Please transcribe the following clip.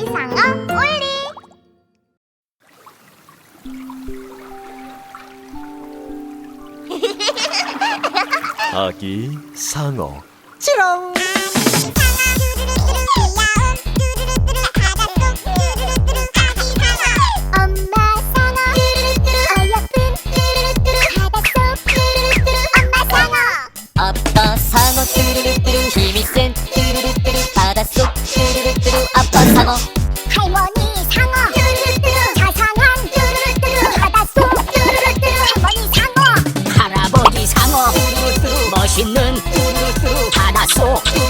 이상어 올리. 아기 상어. 치렁. 있는 우르르 바다 속